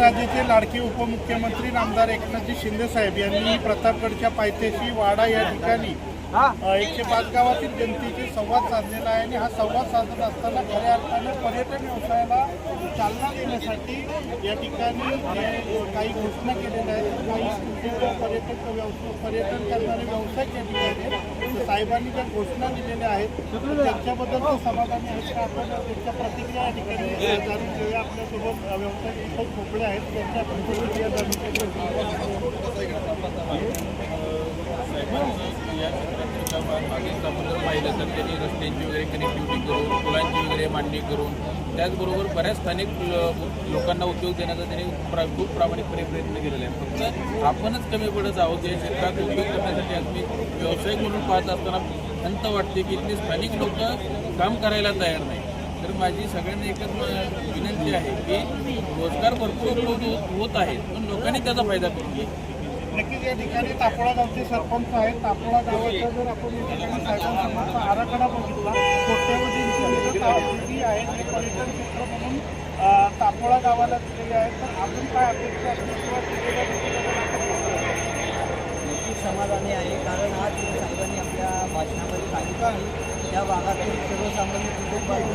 राज्याचे लाडके उपमुख्यमंत्री नामदार एकनाथजी शिंदे साहेब यांनी प्रतापगडच्या पायथ्याशी वाडा या ठिकाणी एकशे पाच गावातील जनतेशी संवाद साधलेला आहे आणि हा संवाद साधत असताना खऱ्या अर्थाने पर्यटन व्यवसायाला चालना देण्यासाठी या ठिकाणी काही घोषणा केलेल्या आहेत. काही पर्यटक व्यवसाय पर्यटन करणारे व्यवसाय या ठिकाणी साहेबांनी ज्या घोषणा दिलेल्या आहेत त्यांच्याबद्दल समाधानी आहेत का आपण त्यांच्या प्रतिक्रिया या ठिकाणी जाणून घेऊया आपल्यासोबत अ, व्यवसाय खूप मोकळे आहेत त्यांच्या प्रतिक्रिया जाणून घेऊया क्षेत्राच्या मागील आपण जर पाहिलं तर त्यांनी रस्त्यांची वगैरे कनेक्टिव्हिटी करून पुलांची वगैरे मांडणी करून त्याचबरोबर बऱ्याच स्थानिक लोकांना उद्योग देण्याचा त्यांनी प्रा खूप प्रामाणिकपणे प्रयत्न केलेला आहे फक्त आपणच कमी पडत आहोत या क्षेत्रात उद्योग करण्यासाठी आज मी व्यावसायिक म्हणून पाहत असताना खंत वाटते की इथले स्थानिक लोक काम करायला तयार नाही तर माझी सगळ्यांना एकच विनंती आहे की रोजगार भरपूर होत आहेत पण लोकांनी त्याचा फायदा करून घ्यावा नक्कीच या ठिकाणी तापोळा गावचे सरपंच आहेत. तापोळा गावाचा जर आपण या ठिकाणी साहेबांसमोरचा आराखडा बघितला कोट्यवधींची जी आहे. ते पर्यटन क्षेत्र म्हणून तापोळा गावाला दिलेले आहेत. तर अजून काय अपेक्षा असतील किंवा दिलेल्या नक्कीच समाधानी आहे. कारण आज साहेबांनी आपल्या भाषणामध्ये सांगितलं आहे त्या भागातील सर्वसामान्य कुटुंबातील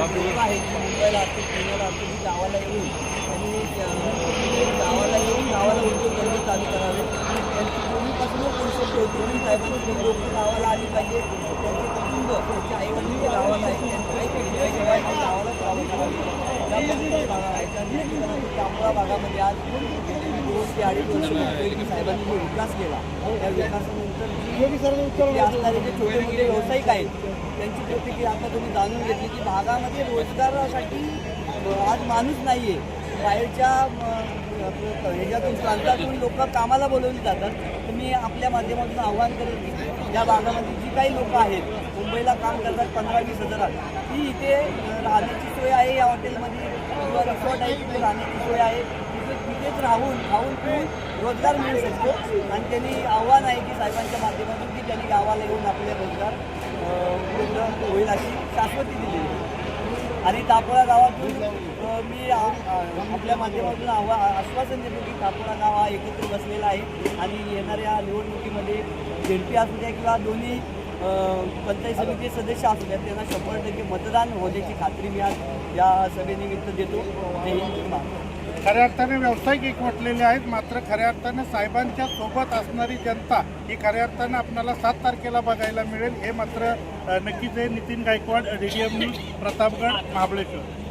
लोक आहेत. मुंबईला असतील पुण्याला असतील गावाला येऊन आणि गावाला साहेबांची लोक गावाला आली पाहिजे त्यांचे कुटुंब त्यांचे आईवडील गावाला आहेत त्यांचं काही केलं पाहिजे गावाला भागामध्ये आज दोन ते अडीच वर्ष साहेबांनी जो विकास केला त्या विकासानंतर असणारे जे छोटे मोठे व्यावसायिक आहेत त्यांची प्रतिक्रिया आता तुम्ही जाणून घेतली की भागामध्ये रोजगारासाठी आज माणूस नाही आहे बाहेरच्या ह्याच्यातून प्रांतातून लोक कामाला बोलवली जातात. तर मी आपल्या माध्यमातून आव्हान करेन की या भागामध्ये जी काही लोक आहेत मुंबईला काम करतात पंधरा वीस हजारात ती इथे राहण्याची सोय आहे या हॉटेलमध्ये किंवा रिसॉर्ट आहे तिथे राहण्याची सोय आहे. तिथे तिथेच राहून खाऊन पिऊन रोजगार मिळू शकतो. आणि त्यांनी आव्हान आहे की साहेबांच्या माध्यमातून की त्यांनी गावाला येऊन आपले रोजगार उपलब्ध होईल अशी शाश्वती दिलेली आहे. आणि तापोळा गावातून मी आपल्या माध्यमातून आव्हा आश्वासन देतो की तापोळा गाव हा एकत्र बसलेला आहे आणि येणाऱ्या निवडणुकीमध्ये झेडपी असू द्या किंवा दोन्ही पंचायत समिती सदस्य असू द्या त्यांना शंभर टक्के मतदान होण्याची खात्री मी आज या सभेनिमित्त देतो. जय हिंद खऱ्या अर्थाने व्यावसायिक एकवटलेले आहेत मात्र खऱ्या अर्थाने साहेबांच्या सोबत असणारी जनता ही खऱ्या अर्थाने आपल्याला सात तारखेला बघायला मिळेल. हे मात्र नक्कीच आहे. Nitin Gaikwad DDM news Pratapgad Mahabaleshwar.